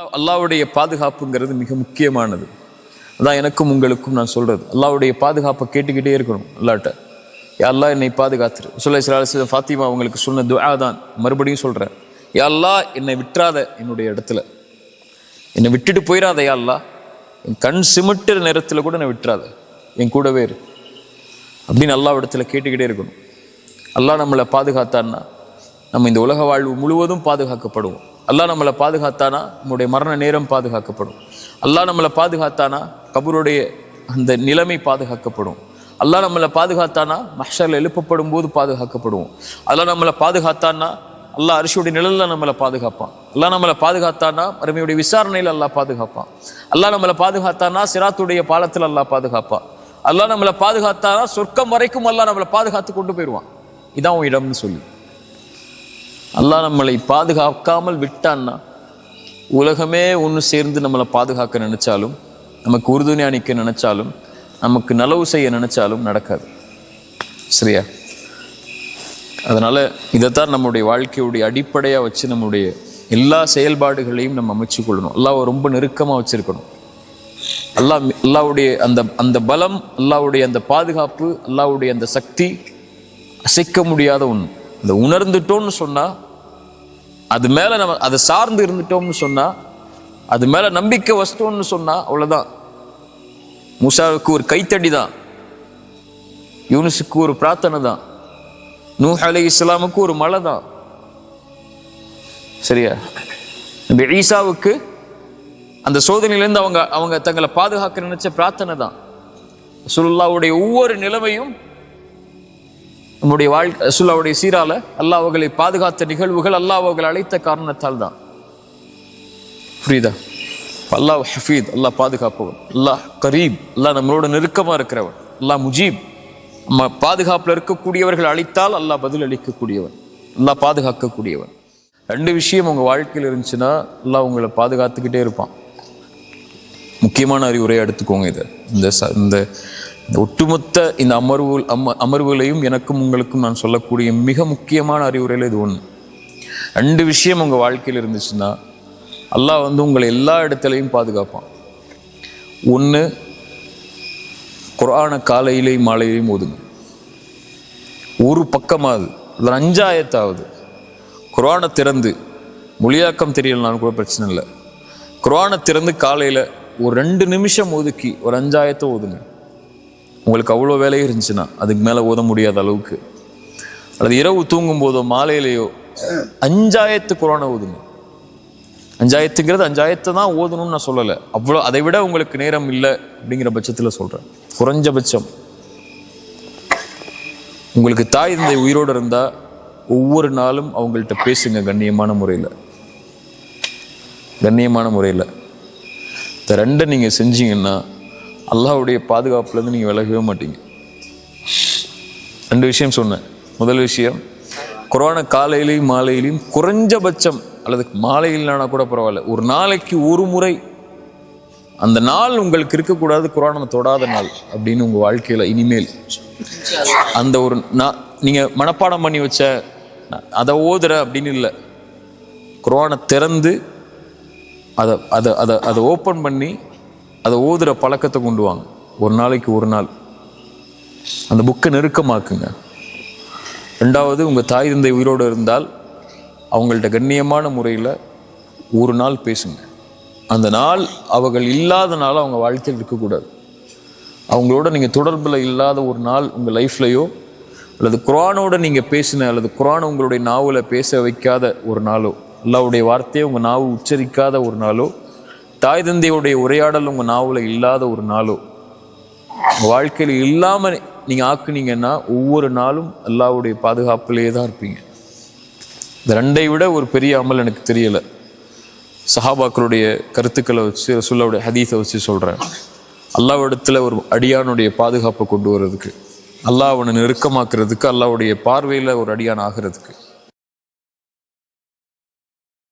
அல்லாவுடைய பாதுகாப்புங்கிறது மிக முக்கியமானது. அதான் எனக்கும் உங்களுக்கும் நான் சொல்கிறது அல்லாவுடைய பாதுகாப்பை கேட்டுக்கிட்டே இருக்கணும் அல்லாட்ட. யா அல்லாஹ் என்னை பாதுகாத்துரு. சொல்ல சில ஃபாத்திமா அவங்களுக்கு சொன்ன துவா தான். மறுபடியும் சொல்கிறேன் யா என்னை விட்டுறாத என்னுடைய இடத்துல. என்னை விட்டுட்டு போயிடாத யா அல்லாஹ். என் கண் சிமிட்டுற நேரத்தில் கூட என்னை விட்டுறாத. என் கூடவே இரு. அப்படின்னு அல்லாஹ் இடத்துல கேட்டுக்கிட்டே இருக்கணும். அல்லாஹ் நம்மளை பாதுகாத்தான்னா நம்ம இந்த உலக வாழ்வு முழுவதும் பாதுகாக்கப்படுவோம். அல்லாஹ் நம்மளை பாதுகாத்தானா? நம்முடைய மரண நேரம் பாதுகாக்கப்படும். அல்லாஹ் நம்மளை பாதுகாத்தானா? கபருடைய அந்த நிலைமை பாதுகாக்கப்படும். அல்லாஹ் நம்மளை பாதுகாத்தானா? மஹ்ஷரில் எழுப்பப்படும் போது பாதுகாக்கப்படுவோம். அல்லாஹ் நம்மளை பாதுகாத்தானா? அல்லாஹ் அரிசியுடைய நிழலில் நம்மளை பாதுகாப்பான். அல்லாஹ் நம்மளை பாதுகாத்தானா? அருமையுடைய விசாரணையில் அல்லாஹ் பாதுகாப்பான். அல்லாஹ் நம்மளை பாதுகாத்தானா? சிராத்துடைய பாலத்தில் அல்லாஹ் பாதுகாப்பான். அல்லாஹ் நம்மளை பாதுகாத்தானா? சொர்க்கம் வரைக்கும் அல்லாஹ் நம்மளை பாதுகாத்து கொண்டு போயிடுவான். இதான் உன் இடம்னு சொல்லி. அல்லாஹ் நம்மளை பாதுகாக்காமல் விட்டான்னா உலகமே ஒன்று சேர்ந்து நம்மளை பாதுகாக்க நினச்சாலும் நமக்கு உறுதுணை அணிக்க நினச்சாலும் நமக்கு நலவு செய்ய நினச்சாலும் நடக்காது. சரியா? அதனால் இதைத்தான் நம்முடைய வாழ்க்கையுடைய அடிப்படையாக வச்சு நம்முடைய எல்லா செயல்பாடுகளையும் நம்ம அமைச்சு கொள்ளணும். அல்லாவை ரொம்ப நெருக்கமாக வச்சுருக்கணும். அல்லாஹ் அல்லாவுடைய அந்த அந்த பலம் அல்லாவுடைய அந்த பாதுகாப்பு அல்லாவுடைய அந்த சக்தி அசைக்க முடியாத ஒன்று இந்த உணர்ந்துட்டோம்னு சொன்னால் அது மேலே நம்ம அதை சார்ந்து இருந்துட்டோம்னு சொன்னால் அது மேலே நம்பிக்கை வச்சிட்டோம்னு சொன்னால் அவ்வளோதான் மூசாவுக்கு ஒரு கைத்தடி தான் யூனிஸுக்கு ஒரு பிரார்த்தனை தான் நூ அலி இஸ்லாமுக்கு ஒரு மலை தான் சரியா? இந்த ஈசாவுக்கு அந்த சோதனையிலேருந்து அவங்க அவங்க தங்களை பாதுகாக்க நினைச்ச பிரார்த்தனை தான் சுல்லாவுடைய ஒவ்வொரு நிலைமையும் நம்முடைய வாழ்க்கை சுல்லாவுடைய சீரால அல்லாஹ் அவர்களை பாதுகாத்த நிகழ்வுகள் அல்லாஹ் அவர்களை அழைத்த காரணத்தால் தான் புரியுதா அல்லாஹ் ஹஃபீத் அல்லாஹ் பாதுகாப்பவன் அல்லாஹ் கரீப் அல்லாஹ் நம்மளோட நெருக்கமா இருக்கிறவன் அல்லாஹ் முஜீப் நம்ம பாதுகாப்புல இருக்கக்கூடியவர்கள் அழைத்தால் அல்லாஹ் பதில் அளிக்கக்கூடியவன் அல்லாஹ் பாதுகாக்கக்கூடியவன் ரெண்டு விஷயம் உங்கள் வாழ்க்கையில் இருந்துச்சுன்னா அல்லாஹ் உங்களை பாதுகாத்துக்கிட்டே இருப்பான். முக்கியமான அறிவுரையை எடுத்துக்கோங்க இதை. இந்த ச- இந்த இந்த ஒட்டுமொத்த இந்த அமர்வு அம அமர்வுகளையும் எனக்கும் உங்களுக்கும் நான் சொல்லக்கூடிய மிக முக்கியமான அறிவுரையில் இது ஒன்று ரெண்டு விஷயம் உங்கள் வாழ்க்கையில் இருந்துச்சுன்னா அல்லாஹ் வந்து உங்களை எல்லா இடத்துலையும் பாதுகாப்பான். ஒன்று குரான காலையிலையும் மாலையிலையும் ஓதுங்க ஒரு பக்கமாவது அதில் அஞ்சாயத்தாவது. குரானை திறந்து மொழியாக்கம் தெரியலனாலும் கூட பிரச்சனை இல்லை. குரானை திறந்து காலையில் ஒரு ரெண்டு நிமிஷம் ஒதுக்கி ஒரு அஞ்சாயத்தை ஓதுங்க உங்களுக்கு அவ்வளோ வேலையும் இருந்துச்சுன்னா அதுக்கு மேலே ஓத முடியாத அளவுக்கு. அல்லது இரவு தூங்கும் போதோ மாலையிலேயோ அஞ்சாயத்து குரானை ஓதுங்க. அஞ்சாயத்துங்கிறது அஞ்சாயத்தை தான் ஓதணும்னு நான் சொல்லலை. அவ்வளோ அதை விட உங்களுக்கு நேரம் இல்லை அப்படிங்கிற பட்சத்தில் சொல்கிறேன் குறைஞ்சபட்சம். உங்களுக்கு தாய் தந்தை உயிரோடு இருந்தால் ஒவ்வொரு நாளும் அவங்கள்ட்ட பேசுங்க கண்ணியமான முறையில். கண்ணியமான முறையில். இந்த ரெண்டை நீங்கள் செஞ்சீங்கன்னா அல்லாவுடைய பாதுகாப்புலேருந்து நீங்கள் விலகவே மாட்டீங்க. ரெண்டு விஷயம் சொன்னேன். முதல் விஷயம் கொரோனா காலையிலையும் மாலையிலையும் குறைஞ்சபட்சம் அல்லது மாலையிலானா கூட பரவாயில்ல ஒரு நாளைக்கு ஒரு முறை அந்த நாள் உங்களுக்கு இருக்கக்கூடாது குரானை தொடாத நாள் அப்படின்னு உங்கள் வாழ்க்கையில் இனிமேல். அந்த ஒரு நான் நீங்கள் மனப்பாடம் பண்ணி வச்ச அதை ஓதுற அப்படின்னு இல்லை. குரானை திறந்து அதை அதை அதை அதை ஓப்பன் பண்ணி அதை ஓதுற பழக்கத்தை கொண்டு வாங்க. ஒரு நாளைக்கு ஒரு நாள். அந்த புக்கை நெருக்கமாக்குங்க. ரெண்டாவது உங்கள் தாய் தந்தை உயிரோடு இருந்தால் அவங்கள்ட்ட கண்ணியமான முறையில் ஒரு நாள் பேசுங்க. அந்த நாள் அவர்கள் இல்லாத நாள் அவங்க வாழ்க்கையில் இருக்கக்கூடாது. அவங்களோட நீங்கள் தொடர்பில் இல்லாத ஒரு நாள் உங்கள் லைஃப்லையோ அல்லது குரானோட நீங்கள் பேசின அல்லது குரான் உங்களுடைய நாவில் பேச வைக்காத ஒரு நாளோ அல்லாவுடைய வார்த்தையை உங்கள் நாவு உச்சரிக்காத ஒரு நாளோ தாய் தந்தையுடைய உரையாடல் உங்கள் நாவில் இல்லாத ஒரு நாளோ உங்கள் வாழ்க்கையில் இல்லாமல் நீங்கள் ஆக்குனீங்கன்னா ஒவ்வொரு நாளும் அல்லாவுடைய பாதுகாப்பிலே தான் இருப்பீங்க. இந்த ரெண்டை விட ஒரு பெரிய அமல் எனக்கு தெரியலை. சஹாபாக்களுடைய கருத்துக்களை வச்சு ரசுல்லாவுடைய ஹதீஸை வச்சு சொல்கிறேன் அல்லாவிடத்தில் ஒரு அடியானுடைய பாதுகாப்பை கொண்டு வர்றதுக்கு அல்லாஹ் அவனை நெருக்கமாக்குறதுக்கு அல்லாவுடைய பார்வையில் ஒரு அடியான் ஆகிறதுக்கு.